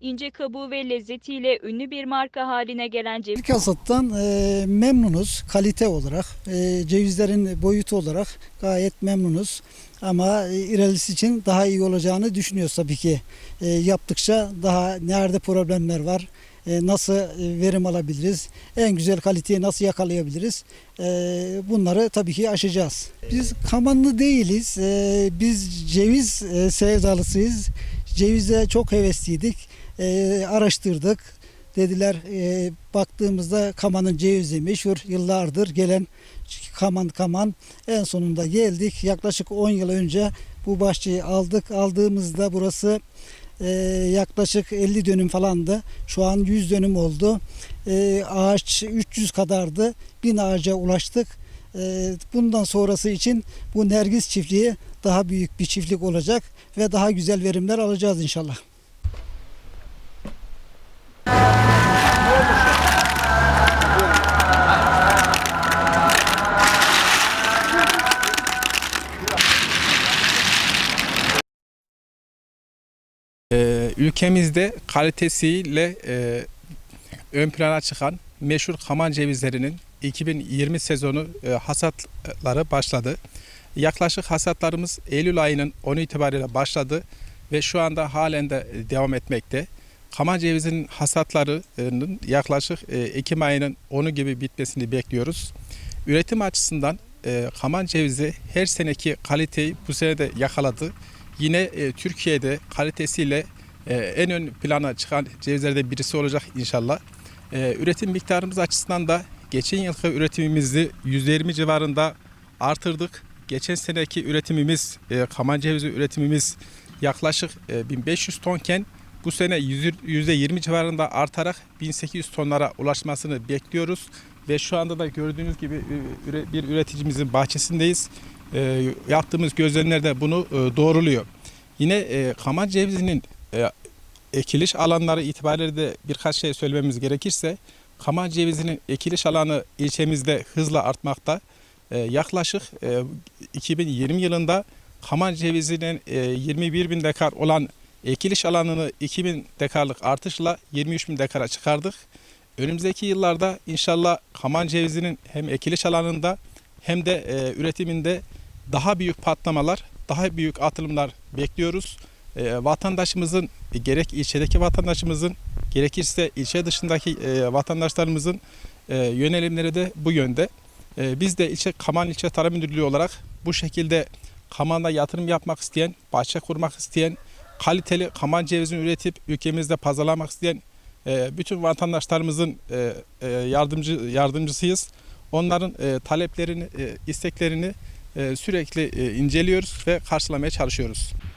İnce kabuğu ve lezzetiyle ünlü bir marka haline gelen ceviz İlk hasattan e, memnunuz kalite olarak. E, cevizlerin boyutu olarak gayet memnunuz. Ama e, ilerisi için daha iyi olacağını düşünüyoruz tabii ki. E, yaptıkça daha nerede problemler var, e, nasıl e, verim alabiliriz, en güzel kaliteyi nasıl yakalayabiliriz e, bunları tabii ki aşacağız. Biz kamanlı değiliz, e, biz ceviz e, sevdalısıyız. Cevize çok hevesliydik, e, araştırdık. Dediler e, baktığımızda Kaman'ın cevizi meşhur yıllardır gelen Kaman Kaman en sonunda geldik. Yaklaşık 10 yıl önce bu bahçeyi aldık. Aldığımızda burası e, yaklaşık 50 dönüm falandı. Şu an 100 dönüm oldu. E, ağaç 300 kadardı. 1000 ağaca ulaştık. E, bundan sonrası için bu Nergis çiftliği daha büyük bir çiftlik olacak ve daha güzel verimler alacağız inşallah. Ülkemizde kalitesiyle e, ön plana çıkan meşhur kaman cevizlerinin 2020 sezonu e, hasatları başladı. Yaklaşık hasatlarımız Eylül ayının 10 itibariyle başladı ve şu anda halen de devam etmekte. Kaman cevizinin hasatlarının yaklaşık e, Ekim ayının 10'u gibi bitmesini bekliyoruz. Üretim açısından e, kaman cevizi her seneki kaliteyi bu sene de yakaladı. Yine e, Türkiye'de kalitesiyle e, en ön plana çıkan cevizlerden birisi olacak inşallah. E, üretim miktarımız açısından da geçen yılki üretimimizi %20 civarında artırdık. Geçen seneki üretimimiz, e, kaman cevizi üretimimiz yaklaşık e, 1500 tonken bu sene yüz- %20 civarında artarak 1800 tonlara ulaşmasını bekliyoruz. Ve şu anda da gördüğünüz gibi e, bir üreticimizin bahçesindeyiz. E, yaptığımız gözlemler de bunu e, doğruluyor. Yine e, kaman cevizinin e, ekiliş alanları itibariyle de birkaç şey söylememiz gerekirse kaman cevizinin ekiliş alanı ilçemizde hızla artmakta. E, yaklaşık e, 2020 yılında kaman cevizinin e, 21 bin dekar olan ekiliş alanını 2000 dekarlık artışla 23 bin dekara çıkardık. Önümüzdeki yıllarda inşallah kaman cevizinin hem ekiliş alanında hem de e, üretiminde daha büyük patlamalar, daha büyük atılımlar bekliyoruz. E, vatandaşımızın gerek ilçedeki vatandaşımızın gerekirse ilçe dışındaki e, vatandaşlarımızın e, yönelimleri de bu yönde. E, biz de ilçe Kaman İlçe Tarım Müdürlüğü olarak bu şekilde Kaman'da yatırım yapmak isteyen, bahçe kurmak isteyen, kaliteli kaman cevizini üretip ülkemizde pazarlamak isteyen bütün vatandaşlarımızın yardımcı yardımcısıyız. Onların taleplerini, isteklerini sürekli inceliyoruz ve karşılamaya çalışıyoruz.